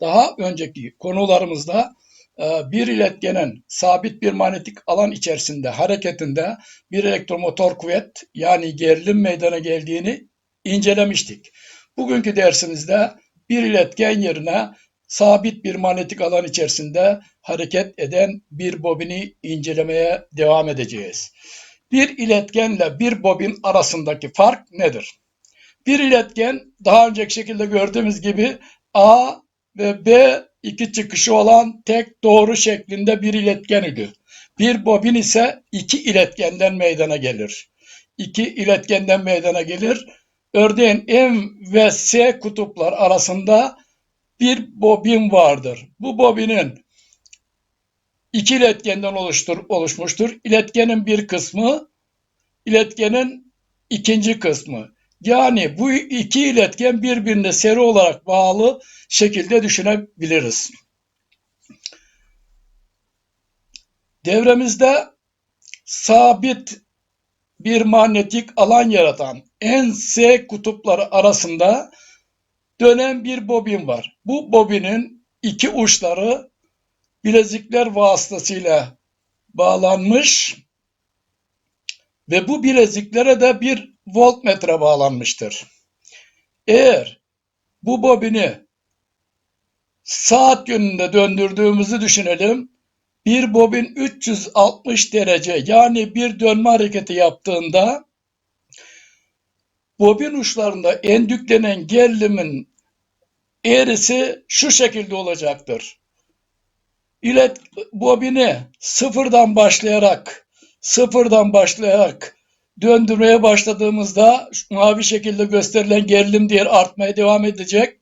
Daha önceki konularımızda e, bir iletkenin sabit bir manyetik alan içerisinde hareketinde bir elektromotor kuvvet yani gerilim meydana geldiğini incelemiştik. Bugünkü dersimizde bir iletken yerine sabit bir manyetik alan içerisinde hareket eden bir bobini incelemeye devam edeceğiz. Bir iletkenle bir bobin arasındaki fark nedir? Bir iletken daha önceki şekilde gördüğümüz gibi A ve B iki çıkışı olan tek doğru şeklinde bir iletken idi. Bir bobin ise iki iletkenden meydana gelir. İki iletkenden meydana gelir. Örneğin M ve S kutuplar arasında bir bobin vardır. Bu bobinin iki iletkenden oluştur, oluşmuştur. İletkenin bir kısmı, iletkenin ikinci kısmı. Yani bu iki iletken birbirine seri olarak bağlı şekilde düşünebiliriz. Devremizde sabit bir manyetik alan yaratan N-S kutupları arasında dönen bir bobin var. Bu bobinin iki uçları bilezikler vasıtasıyla bağlanmış ve bu bileziklere de bir voltmetre bağlanmıştır. Eğer bu bobini saat yönünde döndürdüğümüzü düşünelim. Bir bobin 360 derece yani bir dönme hareketi yaptığında bobin uçlarında endüklenen gerilimin eğrisi şu şekilde olacaktır. İlet bobini sıfırdan başlayarak sıfırdan başlayarak döndürmeye başladığımızda mavi şekilde gösterilen gerilim değeri artmaya devam edecek.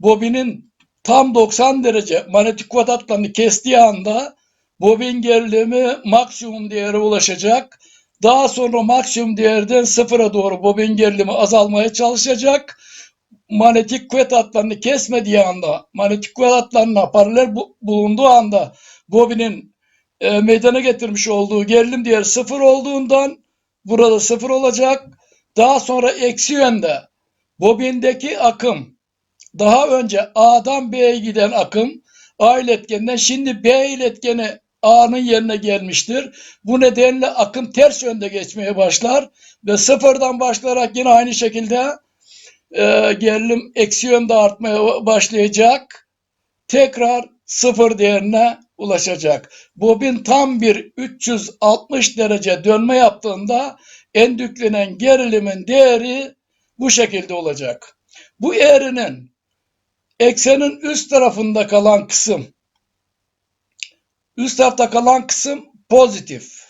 Bobinin tam 90 derece manyetik kuvvet hatlarını kestiği anda bobin gerilimi maksimum değere ulaşacak. Daha sonra maksimum değerden sıfıra doğru bobin gerilimi azalmaya çalışacak. Manyetik kuvvet hatlarını kesmediği anda, manyetik kuvvet hatlarına paralel bu, bulunduğu anda bobinin e, meydana getirmiş olduğu gerilim değeri sıfır olduğundan burada sıfır olacak. Daha sonra eksi yönde bobindeki akım daha önce A'dan B'ye giden akım A iletkeninden şimdi B iletkeni A'nın yerine gelmiştir. Bu nedenle akım ters yönde geçmeye başlar ve sıfırdan başlayarak yine aynı şekilde e, gerilim eksi yönde artmaya başlayacak. Tekrar sıfır değerine ulaşacak. Bobin tam bir 360 derece dönme yaptığında endüklenen gerilimin değeri bu şekilde olacak. Bu eğrinin eksenin üst tarafında kalan kısım üst tarafta kalan kısım pozitif.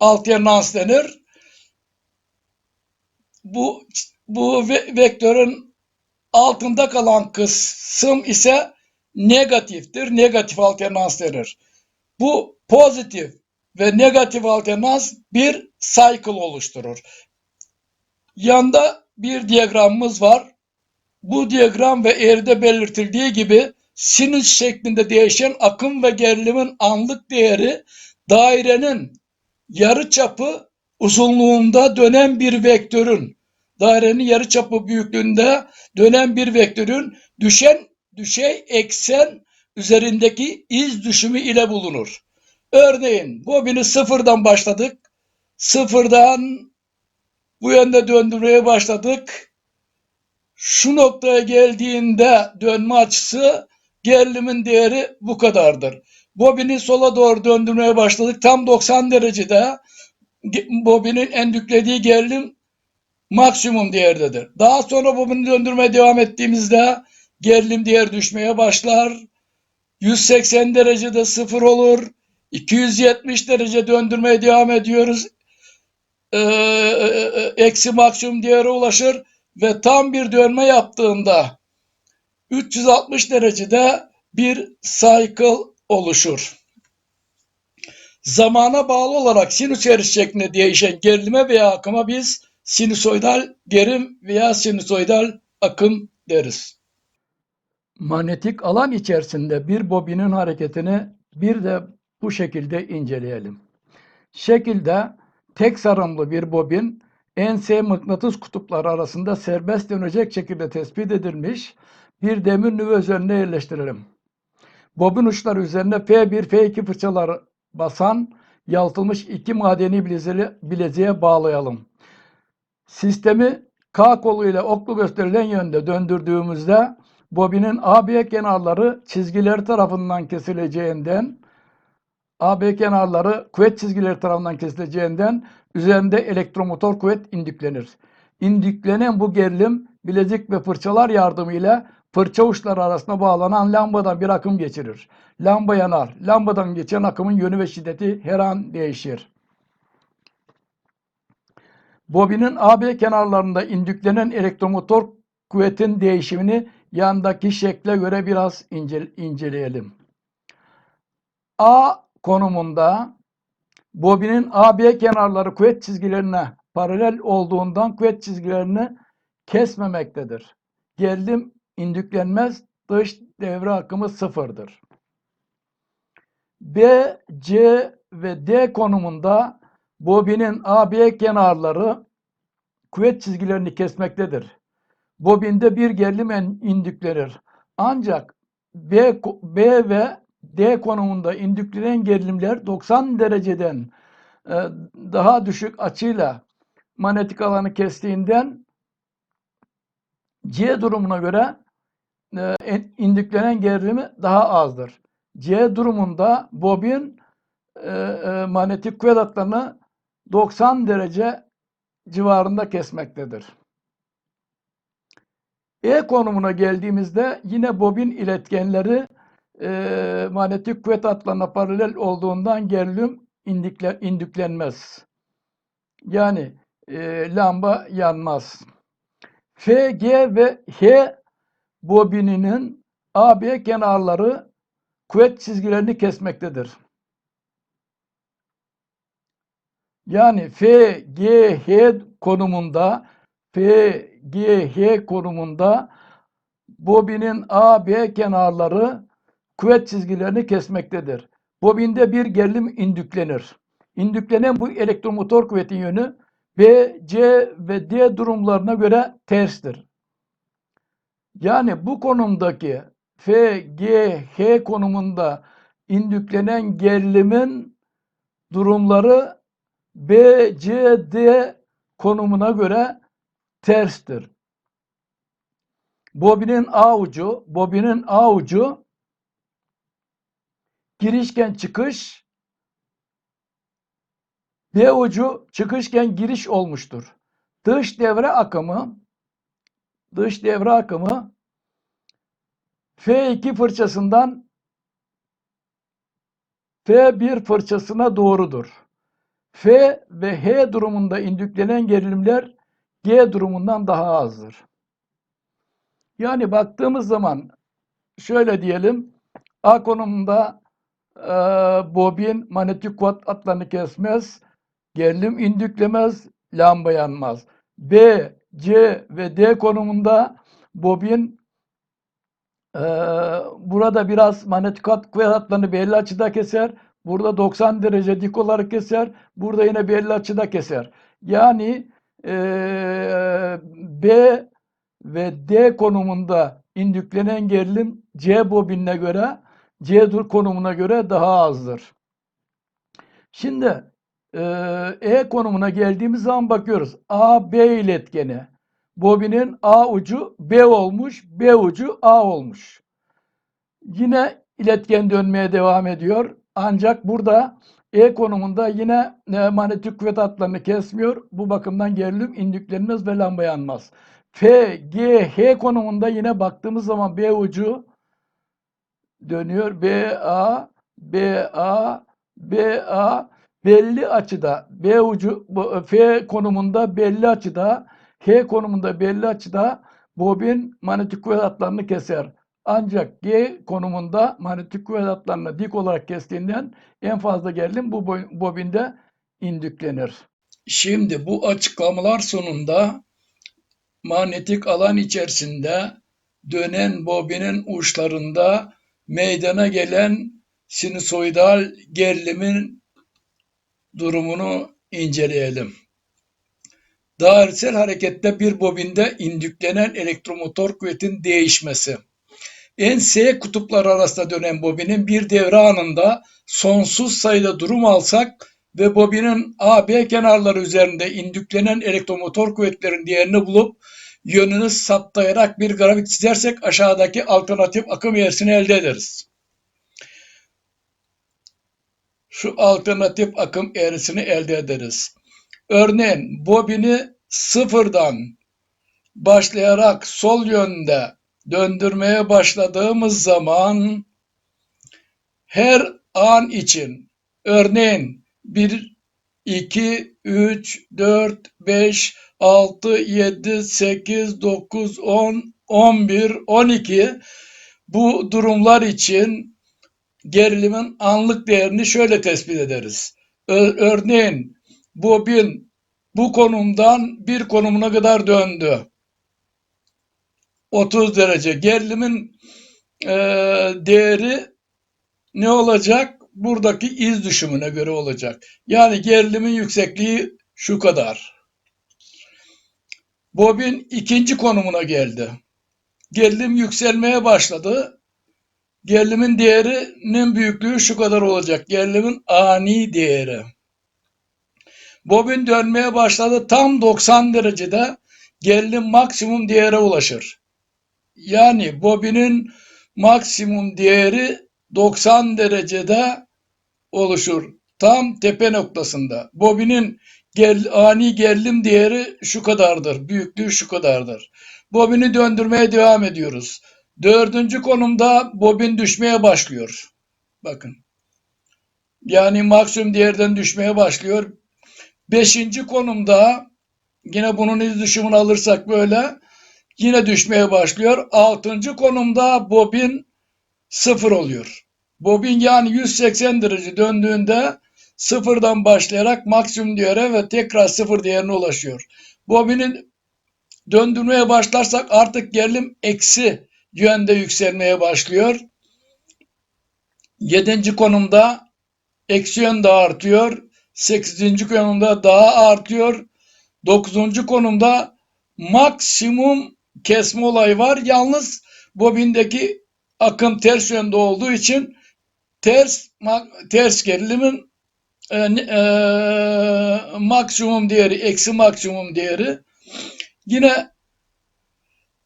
Alternans denir. Bu bu ve, vektörün altında kalan kısım ise negatiftir. Negatif alternans denir. Bu pozitif ve negatif alternans bir cycle oluşturur. Yanda bir diyagramımız var. Bu diyagram ve eğride belirtildiği gibi sinüs şeklinde değişen akım ve gerilimin anlık değeri dairenin yarı çapı uzunluğunda dönen bir vektörün dairenin yarı çapı büyüklüğünde dönen bir vektörün düşen düşey eksen üzerindeki iz düşümü ile bulunur. Örneğin bobini sıfırdan başladık. Sıfırdan bu yönde döndürmeye başladık. Şu noktaya geldiğinde dönme açısı gerilimin değeri bu kadardır. Bobini sola doğru döndürmeye başladık. Tam 90 derecede bobinin endüklediği gerilim maksimum değerdedir. Daha sonra bobini döndürmeye devam ettiğimizde gerilim değer düşmeye başlar. 180 derecede sıfır olur. 270 derece döndürmeye devam ediyoruz. Ee, eksi maksimum değere ulaşır ve tam bir dönme yaptığında 360 derecede bir cycle oluşur. Zamana bağlı olarak sinüs eğrisi şeklinde değişen gerilime veya akıma biz sinüsoidal gerim veya sinüsoidal akım deriz. Manyetik alan içerisinde bir bobinin hareketini bir de bu şekilde inceleyelim. Şekilde tek sarımlı bir bobin NS mıknatıs kutupları arasında serbest dönecek şekilde tespit edilmiş. bir demir nüve üzerine yerleştirelim. Bobin uçları üzerine F1, F2 fırçaları basan yalıtılmış iki madeni bileziğe bağlayalım. Sistemi K kolu ile oklu gösterilen yönde döndürdüğümüzde bobinin AB kenarları çizgileri tarafından kesileceğinden AB kenarları kuvvet çizgileri tarafından kesileceğinden üzerinde elektromotor kuvvet indüklenir. İndüklenen bu gerilim bilezik ve fırçalar yardımıyla fırça uçları arasında bağlanan lambadan bir akım geçirir. Lamba yanar. Lambadan geçen akımın yönü ve şiddeti her an değişir. Bobinin AB kenarlarında indüklenen elektromotor kuvvetin değişimini yandaki şekle göre biraz ince, inceleyelim. A konumunda bobinin AB kenarları kuvvet çizgilerine paralel olduğundan kuvvet çizgilerini kesmemektedir. Gerilim indüklenmez, dış devre akımı sıfırdır. B, C ve D konumunda bobinin AB kenarları kuvvet çizgilerini kesmektedir. Bobinde bir gerilim indüklenir. Ancak B, B ve D konumunda indüklenen gerilimler 90 dereceden e, daha düşük açıyla manyetik alanı kestiğinden C durumuna göre e, indüklenen gerilimi daha azdır. C durumunda bobin e, e, manyetik kuvvet hatlarını 90 derece civarında kesmektedir. E konumuna geldiğimizde yine bobin iletkenleri e, manyetik kuvvet hatlarına paralel olduğundan gerilim indükle, indüklenmez. Yani e, lamba yanmaz. F, G ve H bobininin AB kenarları kuvvet çizgilerini kesmektedir. Yani F, G, H konumunda F, G, H konumunda bobinin AB kenarları kuvvet çizgilerini kesmektedir. Bobinde bir gerilim indüklenir. İndüklenen bu elektromotor kuvvetin yönü B, C ve D durumlarına göre terstir. Yani bu konumdaki F, G, H konumunda indüklenen gerilimin durumları B, C, D konumuna göre terstir. Bobinin A ucu, bobinin A ucu girişken çıkış, B ucu çıkışken giriş olmuştur. Dış devre akımı dış devre akımı F2 fırçasından F1 fırçasına doğrudur. F ve H durumunda indüklenen gerilimler G durumundan daha azdır. Yani baktığımız zaman şöyle diyelim A konumunda e, bobin manyetik kuvvet hatlarını kesmez, gerilim indüklemez, lamba yanmaz. B, C ve D konumunda bobin e, burada biraz manyetik kuvvet hatlarını belli açıda keser. Burada 90 derece dik olarak keser. Burada yine belli açıda keser. Yani e, B ve D konumunda indüklenen gerilim C bobinine göre C konumuna göre daha azdır. Şimdi e konumuna geldiğimiz zaman bakıyoruz. A, B iletkeni. Bobinin A ucu B olmuş, B ucu A olmuş. Yine iletken dönmeye devam ediyor. Ancak burada E konumunda yine e, manyetik kuvvet hatlarını kesmiyor. Bu bakımdan gerilim indüklenmez ve lamba yanmaz. F, G, H konumunda yine baktığımız zaman B ucu dönüyor. B, A, B, A, B, A belli açıda B ucu F konumunda belli açıda H konumunda belli açıda bobin manyetik kuvvet hatlarını keser. Ancak G konumunda manyetik kuvvet hatlarını dik olarak kestiğinden en fazla gerilim bu bobinde indüklenir. Şimdi bu açıklamalar sonunda manyetik alan içerisinde dönen bobinin uçlarında meydana gelen sinüsoidal gerilimin durumunu inceleyelim. Dairesel harekette bir bobinde indüklenen elektromotor kuvvetin değişmesi. N-S kutupları arasında dönen bobinin bir devre anında sonsuz sayıda durum alsak ve bobinin A, B kenarları üzerinde indüklenen elektromotor kuvvetlerin değerini bulup yönünü saptayarak bir grafik çizersek aşağıdaki alternatif akım eğrisini elde ederiz. Şu alternatif akım eğrisini elde ederiz. Örneğin bobini sıfırdan başlayarak sol yönde döndürmeye başladığımız zaman her an için örneğin 1, 2, 3, 4, 5, 6, 7, 8, 9, 10, 11, 12 bu durumlar için gerilimin anlık değerini şöyle tespit ederiz. Ö- örneğin bobin bu konumdan bir konumuna kadar döndü. 30 derece. Gerilimin e, değeri ne olacak? Buradaki iz düşümüne göre olacak. Yani gerilimin yüksekliği şu kadar. Bobin ikinci konumuna geldi. Gerilim yükselmeye başladı. Gerilimin değerinin büyüklüğü şu kadar olacak. Gerilimin ani değeri. Bobin dönmeye başladı. Tam 90 derecede gerilim maksimum değere ulaşır. Yani bobinin maksimum değeri 90 derecede oluşur. Tam tepe noktasında. Bobinin gel, ani gerilim değeri şu kadardır. Büyüklüğü şu kadardır. Bobini döndürmeye devam ediyoruz. Dördüncü konumda bobin düşmeye başlıyor. Bakın. Yani maksimum değerden düşmeye başlıyor. Beşinci konumda yine bunun iz düşümünü alırsak böyle yine düşmeye başlıyor. Altıncı konumda bobin sıfır oluyor. Bobin yani 180 derece döndüğünde sıfırdan başlayarak maksimum değere ve tekrar sıfır değerine ulaşıyor. Bobinin döndürmeye başlarsak artık gerilim eksi yönde yükselmeye başlıyor. Yedinci konumda eksi yönde artıyor. Sekizinci konumda daha artıyor. Dokuzuncu konumda maksimum kesme olayı var. Yalnız bobindeki akım ters yönde olduğu için ters ters gerilimin e, e, maksimum değeri eksi maksimum değeri yine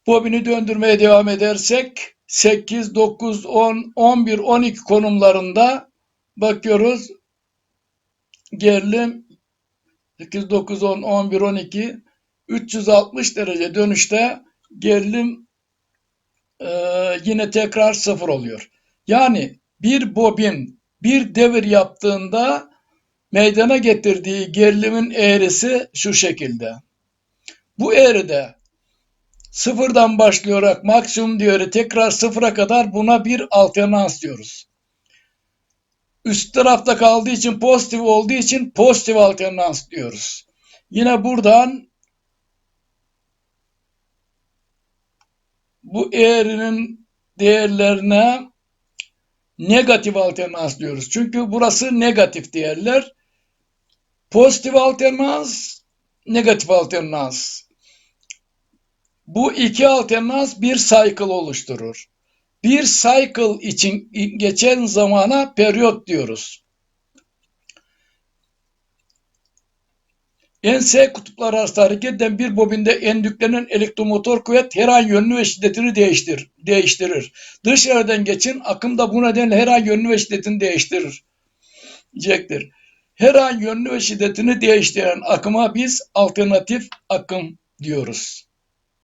bobini döndürmeye devam edersek 8, 9, 10, 11, 12 konumlarında bakıyoruz gerilim 8, 9, 10, 11, 12 360 derece dönüşte gerilim e, yine tekrar sıfır oluyor. Yani bir bobin bir devir yaptığında meydana getirdiği gerilimin eğrisi şu şekilde. Bu eğride sıfırdan başlayarak maksimum değeri tekrar sıfıra kadar buna bir alternans diyoruz. Üst tarafta kaldığı için pozitif olduğu için pozitif alternans diyoruz. Yine buradan bu eğrinin değerlerine negatif alternans diyoruz. Çünkü burası negatif değerler. Pozitif alternans, negatif alternans. Bu iki alternans bir cycle oluşturur. Bir cycle için geçen zamana periyot diyoruz. En-S kutupları arasında hareket eden bir bobinde endüklenen elektromotor kuvvet her an yönünü ve şiddetini değiştir, değiştirir. Dış yerden geçin akım da bu nedenle her an yönünü ve şiddetini değiştirir. Diyecektir. Her an yönünü ve şiddetini değiştiren akıma biz alternatif akım diyoruz.